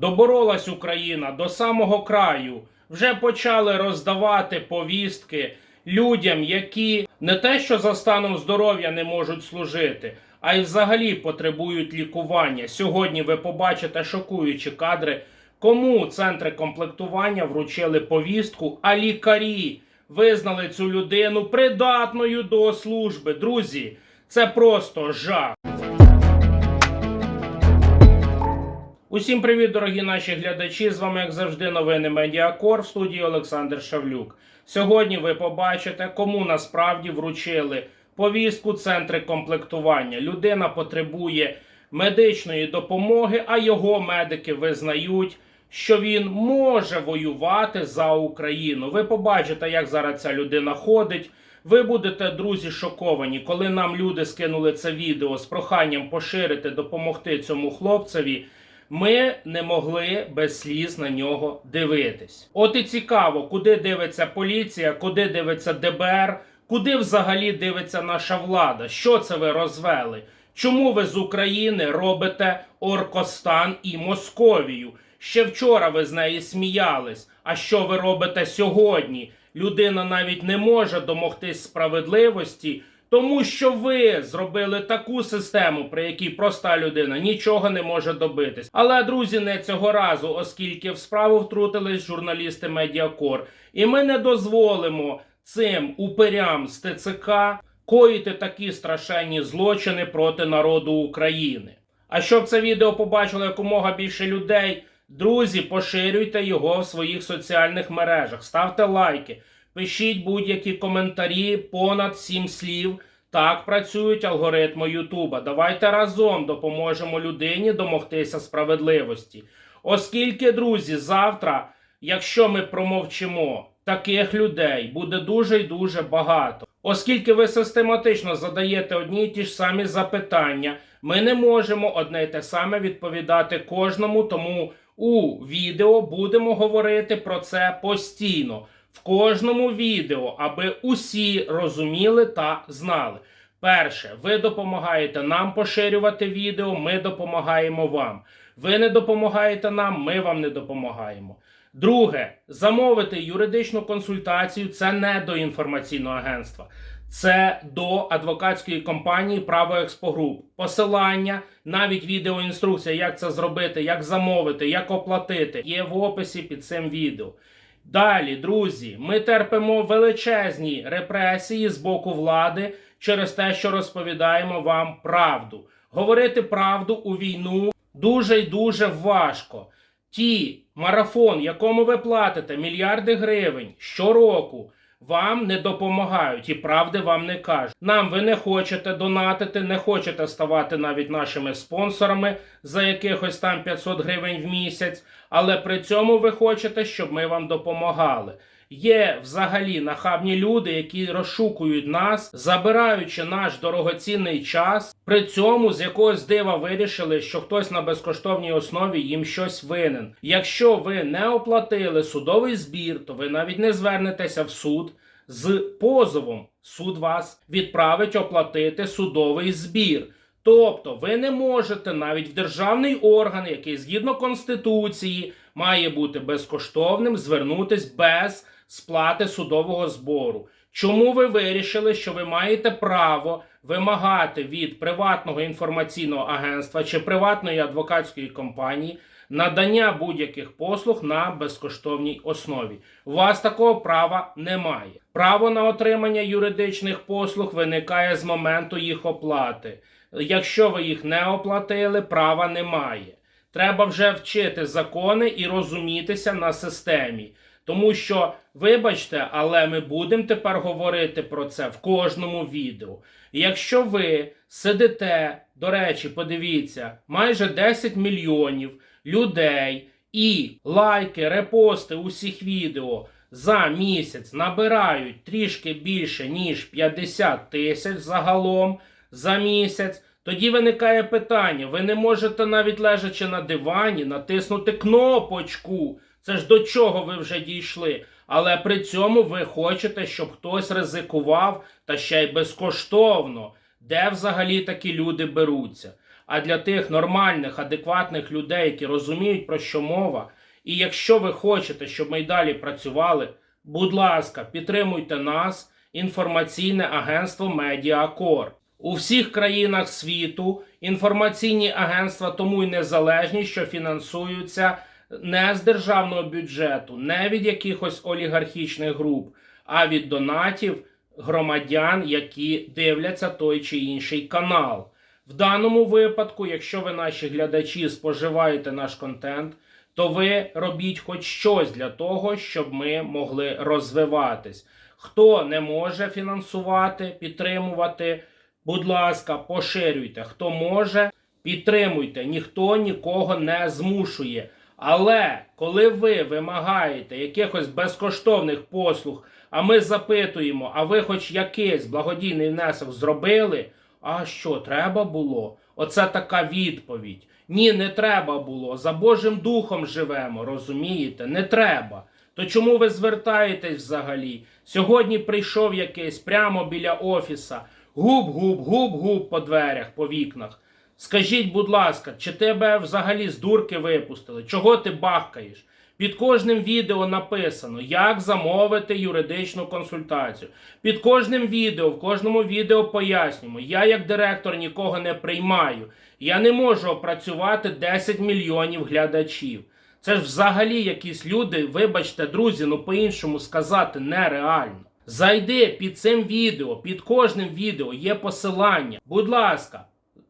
Доборолась Україна до самого краю. Вже почали роздавати повістки людям, які не те, що за станом здоров'я не можуть служити, а й взагалі потребують лікування. Сьогодні ви побачите шокуючі кадри, кому центри комплектування вручили повістку, а лікарі визнали цю людину придатною до служби. Друзі, це просто жах. Усім привіт, дорогі наші глядачі! З вами, як завжди, новини Медіакор в студії Олександр Шавлюк. Сьогодні ви побачите, кому насправді вручили повістку центри комплектування. Людина потребує медичної допомоги, а його медики визнають, що він може воювати за Україну. Ви побачите, як зараз ця людина ходить. Ви будете, друзі, шоковані, коли нам люди скинули це відео з проханням поширити, допомогти цьому хлопцеві. Ми не могли без сліз на нього дивитись. От і цікаво, куди дивиться поліція, куди дивиться ДБР, куди взагалі дивиться наша влада. Що це ви розвели? Чому ви з України робите Оркостан і Московію? Ще вчора ви з неї сміялись. А що ви робите сьогодні? Людина навіть не може домогтись справедливості, тому що ви зробили таку систему, при якій проста людина нічого не може добитись. Але друзі, не цього разу, оскільки в справу втрутились журналісти Медіакор, і ми не дозволимо цим упирям з ТЦК коїти такі страшенні злочини проти народу України. А щоб це відео побачило якомога більше людей, друзі, поширюйте його в своїх соціальних мережах, ставте лайки. Пишіть будь-які коментарі, понад 7 слів. Так працюють алгоритми Ютуба. Давайте разом допоможемо людині домогтися справедливості. Оскільки, друзі, завтра, якщо ми промовчимо, таких людей буде дуже й дуже багато. Оскільки ви систематично задаєте одні й ті ж самі запитання, ми не можемо одне й те саме відповідати кожному, тому у відео будемо говорити про це постійно в кожному відео, аби усі розуміли та знали. Перше, ви допомагаєте нам поширювати відео, ми допомагаємо вам. Ви не допомагаєте нам, ми вам не допомагаємо. Друге, замовити юридичну консультацію це не до інформаційного агентства, це до адвокатської компанії Право Експогруп. Посилання, навіть відеоінструкція, як це зробити, як замовити, як оплатити, є в описі під цим відео. Далі, друзі, ми терпимо величезні репресії з боку влади через те, що розповідаємо вам правду. Говорити правду у війну дуже й дуже важко. Ті марафон, якому ви платите мільярди гривень щороку, вам не допомагають і правди вам не кажуть. Нам ви не хочете донатити, не хочете ставати навіть нашими спонсорами за якихось там 500 гривень в місяць, але при цьому ви хочете, щоб ми вам допомагали. Є взагалі нахабні люди, які розшукують нас, забираючи наш дорогоцінний час. При цьому з якогось дива вирішили, що хтось на безкоштовній основі їм щось винен. Якщо ви не оплатили судовий збір, то ви навіть не звернетеся в суд з позовом. Суд вас відправить оплатити судовий збір. Тобто ви не можете навіть в державний орган, який згідно конституції має бути безкоштовним, звернутись без сплати судового збору. Чому ви вирішили, що ви маєте право вимагати від приватного інформаційного агентства чи приватної адвокатської компанії надання будь-яких послуг на безкоштовній основі? У вас такого права немає. Право на отримання юридичних послуг виникає з моменту їх оплати. Якщо ви їх не оплатили, права немає. Треба вже вчити закони і розумітися на системі. Тому що, вибачте, але ми будемо тепер говорити про це в кожному відео. Якщо ви сидите, до речі, подивіться, майже 10 мільйонів людей і лайки, репости усіх відео за місяць набирають трішки більше, ніж 50 тисяч загалом за місяць. Тоді виникає питання: ви не можете навіть лежачи на дивані натиснути кнопочку. Це ж до чого ви вже дійшли. Але при цьому ви хочете, щоб хтось ризикував та ще й безкоштовно. Де взагалі такі люди беруться? а для тих нормальних, адекватних людей, які розуміють, про що мова. І якщо ви хочете, щоб ми й далі працювали, будь ласка, підтримуйте нас, інформаційне агентство Медіакор. У всіх країнах світу інформаційні агентства тому й незалежні, що фінансуються не з державного бюджету, не від якихось олігархічних груп, а від донатів громадян, які дивляться той чи інший канал. В даному випадку, якщо ви наші глядачі споживаєте наш контент, то ви робіть хоч щось для того, щоб ми могли розвиватись. Хто не може фінансувати, підтримувати, будь ласка, поширюйте. Хто може, підтримуйте. Ніхто нікого не змушує. Але коли ви вимагаєте якихось безкоштовних послуг, а ми запитуємо, а ви хоч якийсь благодійний внесок зробили? А що, треба було? Оце така відповідь. Ні, не треба було. За Божим Духом живемо, розумієте? Не треба. То чому ви звертаєтесь взагалі? Сьогодні прийшов якийсь прямо біля офіса. Губ-губ, губ-губ по дверях, по вікнах. Скажіть, будь ласка, чи тебе взагалі з дурки випустили? Чого ти бахкаєш? Під кожним відео написано, як замовити юридичну консультацію. Під кожним відео, в кожному відео пояснюємо, я як директор нікого не приймаю. Я не можу опрацювати 10 мільйонів глядачів. Це ж взагалі якісь люди, вибачте, друзі, ну по-іншому сказати нереально. Зайди під цим відео, під кожним відео є посилання. Будь ласка,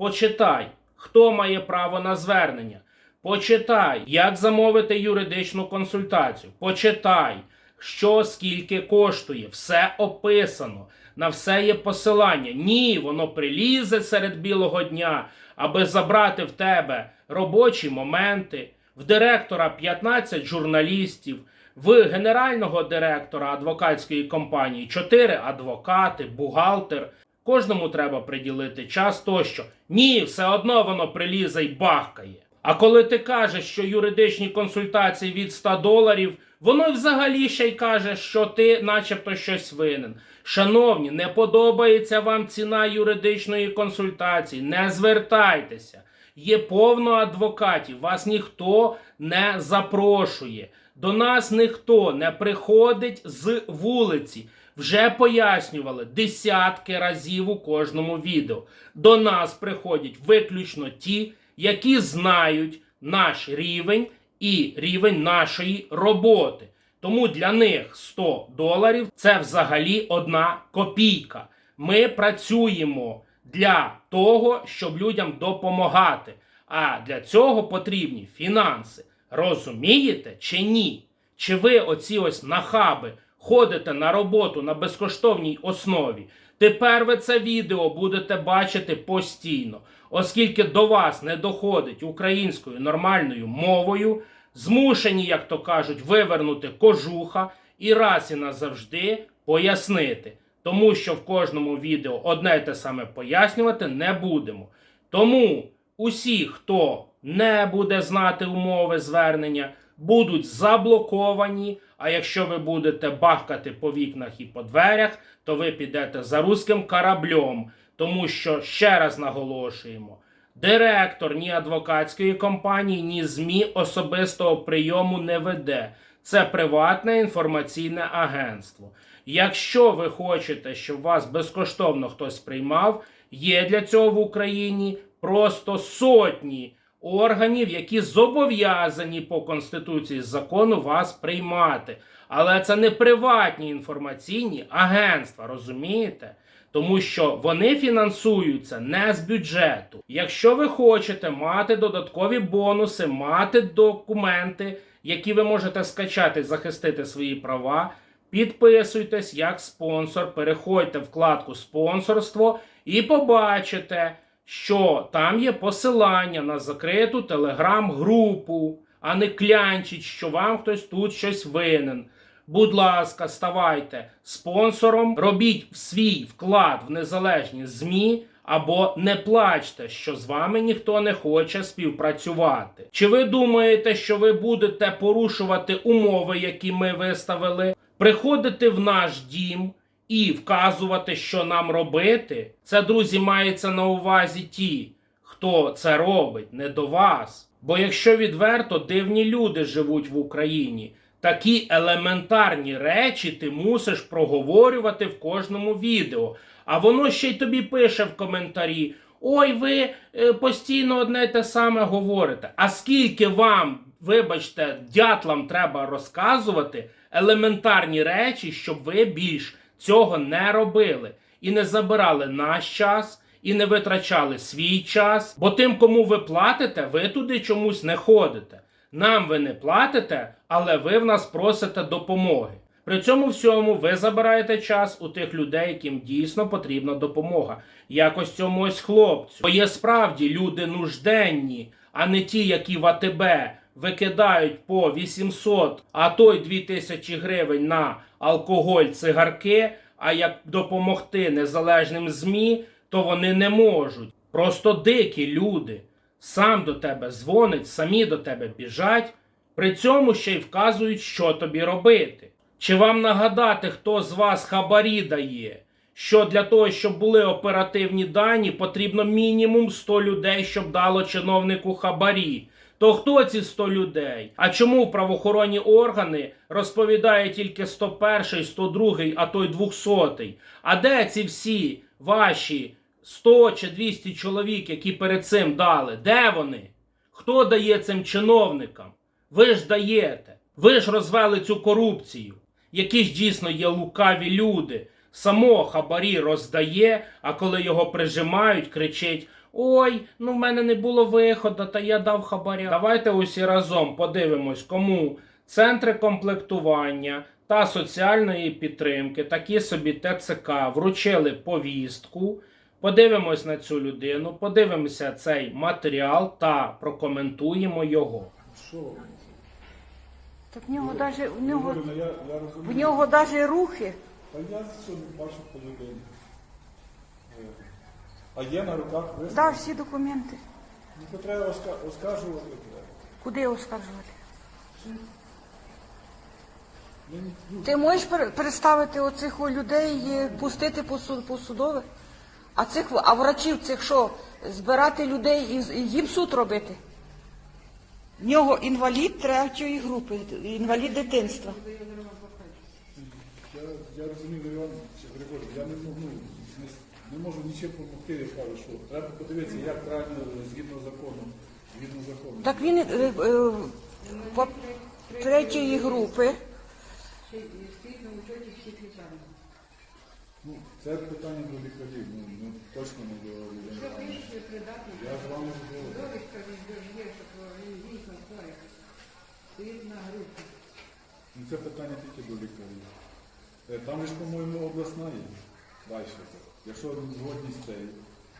почитай, хто має право на звернення. Почитай, як замовити юридичну консультацію. Почитай, що скільки коштує. Все описано. На все є посилання. Ні, воно прилізе серед білого дня, аби забрати в тебе робочі моменти. В директора 15 журналістів, в генерального директора адвокатської компанії 4 адвокати, бухгалтер. Кожному треба приділити час тощо. Ні, все одно воно прилізе й бахкає. А коли ти кажеш, що юридичні консультації від 100 доларів, воно взагалі ще й каже, що ти начебто щось винен. Шановні, не подобається вам ціна юридичної консультації, не звертайтеся. Є повно адвокатів, вас ніхто не запрошує. До нас ніхто не приходить з вулиці. Вже пояснювали десятки разів у кожному відео. До нас приходять виключно ті, які знають наш рівень і рівень нашої роботи. Тому для них 100 доларів це взагалі одна копійка. Ми працюємо для того, щоб людям допомагати. А для цього потрібні фінанси. Розумієте чи ні? Чи ви оці ось нахаби ходите на роботу на безкоштовній основі? Тепер ви це відео будете бачити постійно, оскільки до вас не доходить українською нормальною мовою, змушені, як то кажуть, вивернути кожуха і раз і назавжди пояснити. Тому що в кожному відео одне й те саме пояснювати не будемо. Тому усі, хто не буде знати умови звернення, будуть заблоковані. А якщо ви будете бахкати по вікнах і по дверях, то ви підете за руським кораблем. Тому що ще раз наголошуємо: директор ні адвокатської компанії, ні ЗМІ особистого прийому не веде. Це приватне інформаційне агентство. Якщо ви хочете, щоб вас безкоштовно хтось приймав, є для цього в Україні просто сотні органів, які зобов'язані по конституції закону вас приймати. Але це не приватні інформаційні агентства, розумієте? Тому що вони фінансуються не з бюджету. Якщо ви хочете мати додаткові бонуси, мати документи, які ви можете скачати, захистити свої права, підписуйтесь як спонсор, переходьте вкладку спонсорство і побачите, що там є посилання на закриту телеграм-групу, а не клянчить, що вам хтось тут щось винен. Будь ласка, ставайте спонсором, робіть свій вклад в незалежні ЗМІ. Або не плачте, що з вами ніхто не хоче співпрацювати. Чи ви думаєте, що ви будете порушувати умови, які ми виставили, приходити в наш дім і вказувати, що нам робити? Це, друзі, мається на увазі ті, хто це робить, не до вас. Бо якщо відверто дивні люди живуть в Україні, такі елементарні речі ти мусиш проговорювати в кожному відео. А воно ще й тобі пише в коментарі: Ой, ви е, постійно одне й те саме говорите. А скільки вам, вибачте, дятлам треба розказувати елементарні речі, щоб ви більш цього не робили і не забирали наш час, і не витрачали свій час. Бо тим, кому ви платите, ви туди чомусь не ходите. Нам ви не платите, але ви в нас просите допомоги. При цьому всьому ви забираєте час у тих людей, яким дійсно потрібна допомога. Якось цьому хлопцю. Бо є справді люди нужденні, а не ті, які в АТБ викидають по 800, а то й 2000 гривень на алкоголь, цигарки. А як допомогти незалежним ЗМІ, то вони не можуть. Просто дикі люди. Сам до тебе дзвонить, самі до тебе біжать, при цьому ще й вказують, що тобі робити. Чи вам нагадати, хто з вас хабарі дає? Що для того, щоб були оперативні дані, потрібно мінімум 100 людей, щоб дало чиновнику хабарі. То хто ці 100 людей? А чому правоохоронні органи розповідає тільки 101, 102, а то й 200? А де ці всі ваші 100 чи 200 чоловік, які перед цим дали? Де вони? Хто дає цим чиновникам? Ви ж даєте. Ви ж розвели цю корупцію. Які ж дійсно є лукаві люди. Само хабарі роздає, а коли його прижимають, кричить: Ой, ну в мене не було виходу, та я дав хабаря. Давайте усі разом подивимось, кому центри комплектування та соціальної підтримки, такі собі ТЦК, вручили повістку. Подивимось на цю людину, подивимося цей матеріал та прокоментуємо його. Що? Так в нього даже в нього в нього даже рухи. Та я що не бачу по людині. А є на руках виступ? Дав всі документи. Ну, то треба оска- оскаржувати. Куди оскаржувати? Ну, ну, Ти можеш представити оцих людей пустити по, суд, по судове? А цих а врачів цих що? Збирати людей і, і їм суд робити? В нього інвалід третьої групи, інвалід дитинства. я, я розумію, Іван Григорій, я не, можу, ну, не, можу нічим допомогти, я кажу, що треба подивитися, як правильно згідно закону. Згідно закону. Так він е, е, по третьої групи. Ну, це питання до лікарів, ну, ну точно не до людей. Я з вами згоден. Ну, це питання тільки до лікарів. Е, Там же ж, по-моєму, обласна є. Далі. Якщо згодні з то,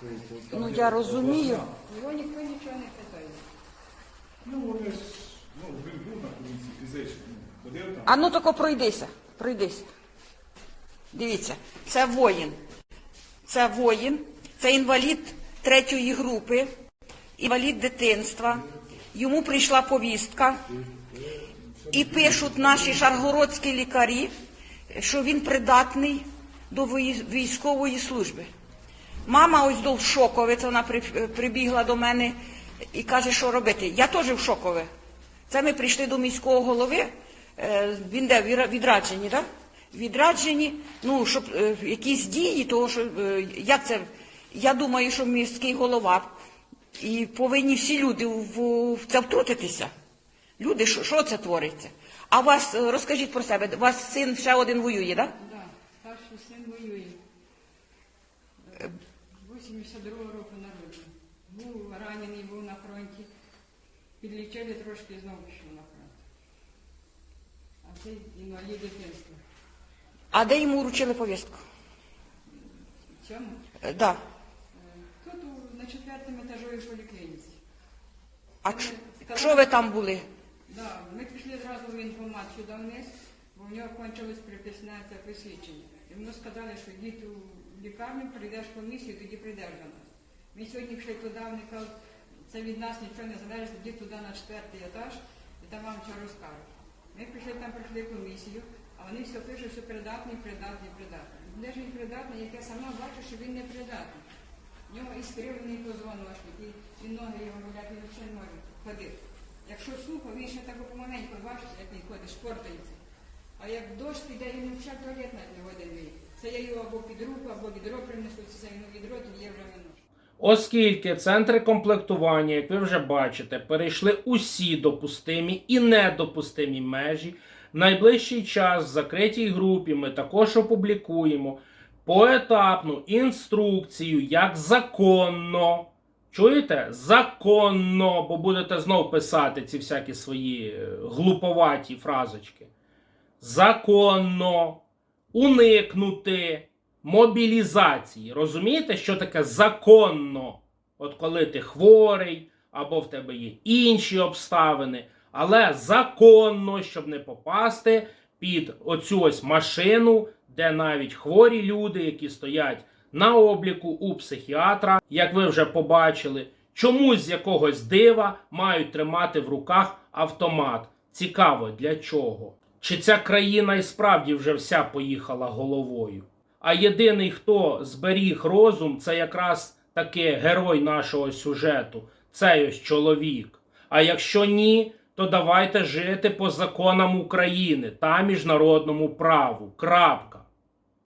то там Ну, є я розумію. обласна. Його ніхто нічого не питає. Ну, вони ж, ну, він був на комісії фізично. Ну, ходив там. А ну тако пройдися, пройдися. Дивіться, це воїн. Це воїн, це інвалід третьої групи, інвалід дитинства. Йому прийшла повістка. І пишуть наші шаргородські лікарі, що він придатний до військової служби. Мама ось до шокове, це вона прибігла до мене і каже, що робити. Я теж в шокове. Це ми прийшли до міського голови. е, Він де відраджені, так? Відраджені, ну, щоб е, якісь дії, того, що е, як це. Я думаю, що міський голова і повинні всі люди в, це втрутитися. Люди, що, це твориться? А вас, розкажіть про себе, у вас син ще один воює, так? Старший син воює. 82-го року народження. Був ранений, був на фронті. Підлічили трошки і знову пішов на фронт. А цей інвалід дитинства. А де йому вручили повістку? В цьому? Е, Да. Е, Тут у- на четвертому етажовій поліклініці. А ч- що ви там були? Да, ми пішли зразу в інформат сюди вниз, бо в нього кончилось приписне це посвідчення. І ми сказали, що йдіть у лікарню, прийдеш комісію, тоді прийдеш до нас. Ми сьогодні пішли туди, кажуть, це від нас нічого не залежить, йдіть туди на четвертий етаж, і там вам все розкажуть. Ми пішли там, прийшли комісію, а вони все пишуть, що придатний, придатний, придатний. Де ж він придатний, як я сама бачу, що він не придатний. В нього і скривлений позвоночник, і, і ноги його болять, він взагалі не може ходити. Якщо сухо, він ще так помаленьку бачите, як він ходить, шпортається. А як дощ піде, він взагалі туалет навіть не годин вийде. Це я його або під руку, або відро принесу, це йому відро, тоді я вже виношу. Оскільки центри комплектування, як ви вже бачите, перейшли усі допустимі і недопустимі межі, в найближчий час в закритій групі ми також опублікуємо поетапну інструкцію, як законно. Чуєте? Законно, бо будете знов писати ці всякі свої е, глуповаті фразочки. Законно уникнути мобілізації. Розумієте, що таке законно? От коли ти хворий, або в тебе є інші обставини, але законно, щоб не попасти під оцю ось машину, де навіть хворі люди, які стоять на обліку у психіатра, як ви вже побачили, чомусь з якогось дива мають тримати в руках автомат. Цікаво, для чого? Чи ця країна і справді вже вся поїхала головою? А єдиний, хто зберіг розум, це якраз таки герой нашого сюжету, цей ось чоловік. А якщо ні, то давайте жити по законам України та міжнародному праву. Крапка.